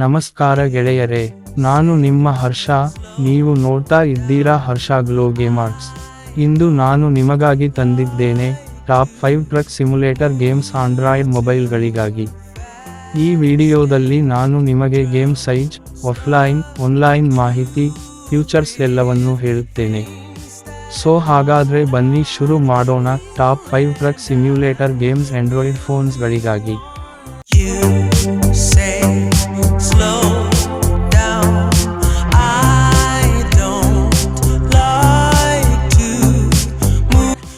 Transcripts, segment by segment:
ನಮಸ್ಕಾರ ಗೆಳೆಯರೇ, ನಾನು ನಿಮ್ಮ ಹರ್ಷ. ನೀವು ನೋಡ್ತಾ ಇದ್ದೀರಾ ಹರ್ಷ ಗ್ಲೋ ಗೇಮರ್ಸ್ ಇಂದು ನಾನು ನಿಮಗಾಗಿ ತಂದಿದ್ದೇನೆ top five truck simulator games android ಮೊಬೈಲ್ಗಳಿಗಾಗಿ. ಈ ವಿಡಿಯೋದಲ್ಲಿ ನಾನು ನಿಮಗೆ ಗೇಮ್ ಸೈಜ್, ಆಫ್ಲೈನ್, ಆನ್ಲೈನ್ ಮಾಹಿತಿ, ಫ್ಯೂಚರ್ಸ್ ಎಲ್ಲವನ್ನೂ ಹೇಳುತ್ತೇನೆ. ಸೊ ಹಾಗಾದರೆ ಬನ್ನಿ ಶುರು ಮಾಡೋಣ top five truck simulator games android ಫೋನ್ಸ್ಗಳಿಗಾಗಿ.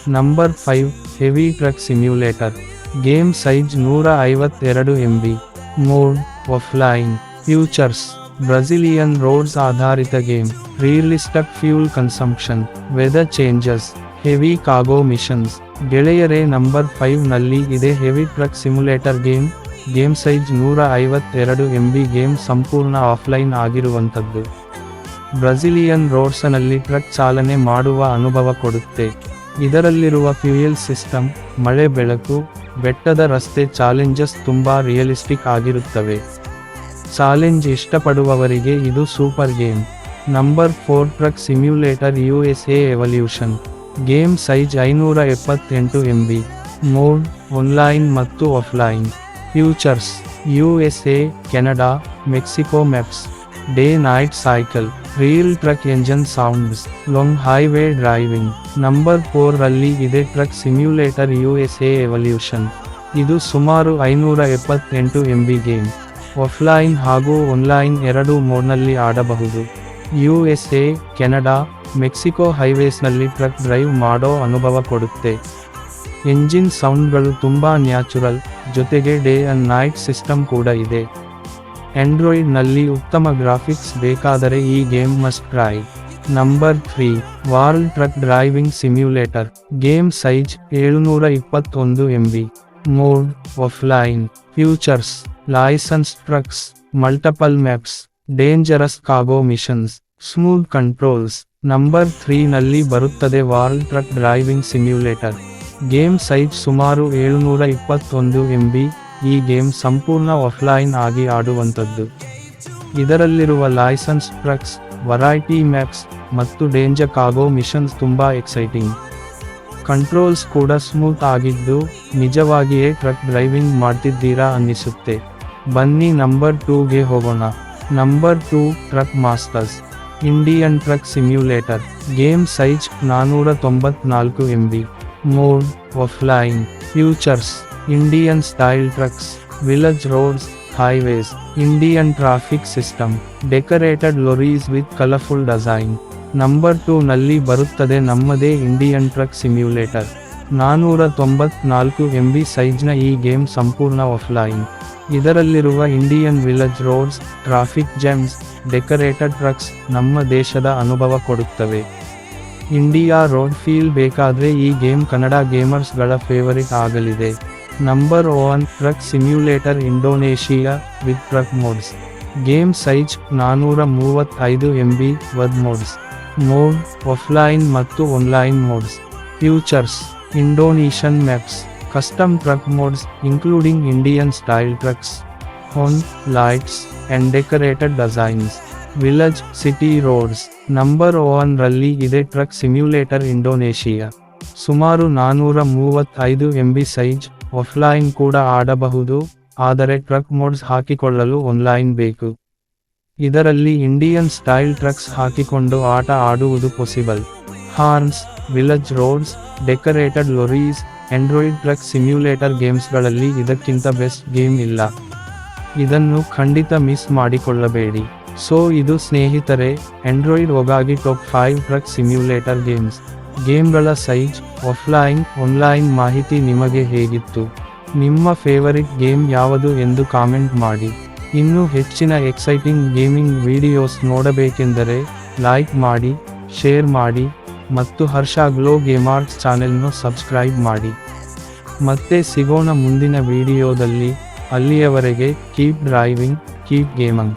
Number five, heavy truck simulator. Game size ನೂರ ಐವತ್ತೆರಡು M B mode, offline, features. Brazilian roads ಆಧಾರಿತ game. Realistic fuel consumption. Weather changes. Heavy ಕಾಗೋ missions. ಗೆಳೆಯರೇ, ನಂಬರ್ ಫೈವ್ನಲ್ಲಿ ಇದೆ heavy truck simulator game. Game size ನೂರ ಐವತ್ತೆರಡು M B game ಸಂಪೂರ್ಣ offline ಆಗಿರುವಂಥದ್ದು. ಬ್ರೆಜಿಲಿಯನ್ ರೋಡ್ಸ್ನಲ್ಲಿ ಟ್ರಕ್ ಚಾಲನೆ ಮಾಡುವ ಅನುಭವ ಕೊಡುತ್ತೆ. ಇದರಲ್ಲಿರುವ ಫ್ಯೂಯಲ್ ಸಿಸ್ಟಮ್, ಮಳೆ ಬೆಳಕು, ಬೆಟ್ಟದ ರಸ್ತೆ ಚಾಲೆಂಜಸ್ ತುಂಬಾ ರಿಯಲಿಸ್ಟಿಕ್ ಆಗಿರುತ್ತವೆ. ಚಾಲೆಂಜ್ ಇಷ್ಟಪಡುವವರಿಗೆ ಇದು super game. Number four truck simulator U S A evolution. Game size ಐನೂರ ಎಪ್ಪತ್ತೆಂಟು ಎಂ ಬಿ ಮೋಡ್, ಆನ್ಲೈನ್ ಮತ್ತು offline. Features, U S A, Canada, Mexico maps. Day night cycle. Real truck engine sounds long highway driving number four ಇದೆ truck simulator U S A evolution ಇದು ಸುಮಾರು ಐನೂರ ಎಪ್ಪತ್ತೆಂಟು M B game offline ಹಾಗೂ online ಎರಡು ಮೋಡ್ನಲ್ಲಿ ಆಡಬಹುದು. U S A Canada Mexico ಹೈವೇಸ್ನಲ್ಲಿ truck drive ಮಾಡೋ ಅನುಭವ ಕೊಡುತ್ತೆ. ಎಂಜಿನ್ ಸೌಂಡ್ಗಳು ತುಂಬ ನ್ಯಾಚುರಲ್ ಜೊತೆಗೆ ಡೇ ಅಂಡ್ ನೈಟ್ ಸಿಸ್ಟಮ್ ಕೂಡ ಇದೆ. ಆಂಡ್ರಾಯ್ಡ್ನಲ್ಲಿ ಉತ್ತಮ ಗ್ರಾಫಿಕ್ಸ್ ಬೇಕಾದರೆ ಈ game must try. Number three world truck driving simulator game size ಏಳುನೂರ ಇಪ್ಪತ್ತೊಂದು M B mode offline features licence trucks multiple maps dangerous ಕಾಗೋ missions smooth controls number three ನಲ್ಲಿ ಬರುತ್ತದೆ world truck driving simulator game size ಸುಮಾರು ಏಳುನೂರ ಇಪ್ಪತ್ತೊಂದು M B ಈ game ಸಂಪೂರ್ಣ offline ಆಗಿ ಆಡುವಂಥದ್ದು. ಇದರಲ್ಲಿರುವ ಲೈಸನ್ಸ್, ಟ್ರಕ್ಸ್, ವರೈಟಿ ಮ್ಯಾಪ್ಸ್ ಮತ್ತು ಡೇಂಜರ್ ಕಾಗೋ ಮಿಷನ್ಸ್ ತುಂಬ ಎಕ್ಸೈಟಿಂಗ್. ಕಂಟ್ರೋಲ್ಸ್ ಕೂಡ ಸ್ಮೂತ್ ಆಗಿದ್ದು, ನಿಜವಾಗಿಯೇ ಟ್ರಕ್ ಡ್ರೈವಿಂಗ್ ಮಾಡ್ತಿದ್ದೀರಾ ಅನ್ನಿಸುತ್ತೆ. ಬನ್ನಿ ನಂಬರ್ ಟೂಗೆ ಹೋಗೋಣ. Number two, truck masters. Indian truck simulator. Game size ನಾನ್ನೂರ ತೊಂಬತ್ನಾಲ್ಕು M B mode, offline, features. Indian style trucks village roads highways Indian traffic system decorated lorries with colourful design number two ನಲ್ಲಿ ಬರುತ್ತದೆ ನಮ್ಮದೇ Indian truck simulator ನಾನ್ನೂರ ತೊಂಬತ್ನಾಲ್ಕು M B ಸೈಜ್ನ ಈ game ಸಂಪೂರ್ಣ offline ಇದರಲ್ಲಿರುವ Indian village roads traffic jams decorated trucks ನಮ್ಮ ದೇಶದ ಅನುಭವ ಕೊಡುತ್ತವೆ. ಇಂಡಿಯಾ ರೋಡ್ ಫೀಲ್ ಬೇಕಾದರೆ ಈ ಗೇಮ್ ಕನ್ನಡ ಗೇಮರ್ಸ್ಗಳ ಫೇವರಿಟ್ ಆಗಲಿದೆ. Number one truck simulator Indonesia with truck mods game size ನಾನೂರ ಮೂವತ್ತೈದು M B with mods mode offline ಮತ್ತು online mods features Indonesian maps custom truck mods including Indian style trucks horn lights and decorated designs village city roads number one ರಲ್ಲಿ ಇದೆ truck simulator Indonesia ಸುಮಾರು ನಾನೂರ ಮೂವತ್ತೈದು M B size offline ಕೂಡ ಆಡಬಹುದು, ಆದರೆ truck modes ಹಾಕಿಕೊಳ್ಳಲು online ಬೇಕು. ಇದರಲ್ಲಿ ಇಂಡಿಯನ್ ಸ್ಟೈಲ್ ಟ್ರಕ್ಸ್ ಹಾಕಿಕೊಂಡು ಆಟ ಆಡುವುದು possible. Horns, village roads, decorated lorries, android truck simulator ಗೇಮ್ಸ್ಗಳಲ್ಲಿ ಇದಕ್ಕಿಂತ ಬೆಸ್ಟ್ ಗೇಮ್ ಇಲ್ಲ. ಇದನ್ನು ಖಂಡಿತ ಮಿಸ್ ಮಾಡಿಕೊಳ್ಳಬೇಡಿ. ಸೊ, ಇದು ಸ್ನೇಹಿತರೆ, android ಒಗಾಗಿ top five truck simulator games. ಗೇಮ್ಗಳ size offline online ಮಾಹಿತಿ ನಿಮಗೆ ಹೇಗಿತ್ತು? ನಿಮ್ಮ ಫೇವರಿಟ್ ಗೇಮ್ ಯಾವುದು ಎಂದು ಕಾಮೆಂಟ್ ಮಾಡಿ. ಇನ್ನೂ ಹೆಚ್ಚಿನ ಎಕ್ಸೈಟಿಂಗ್ ಗೇಮಿಂಗ್ ವಿಡಿಯೋಸ್ ನೋಡಬೇಕೆಂದರೆ ಲೈಕ್ ಮಾಡಿ ಶೇರ್ ಮಾಡಿ ಮತ್ತು ಹರ್ಷ ಗ್ಲೋ ಗೇಮಾರ್ಟ್ಸ್ ಚಾನೆಲ್ನು ಸಬ್ಸ್ಕ್ರೈಬ್ ಮಾಡಿ. ಮತ್ತೆ ಸಿಗೋಣ ಮುಂದಿನ ವಿಡಿಯೋದಲ್ಲಿ ಅಲ್ಲಿಯವರೆಗೆ ಕೀಪ್ ಡ್ರೈವಿಂಗ್ ಕೀಪ್ ಗೇಮಂಗ್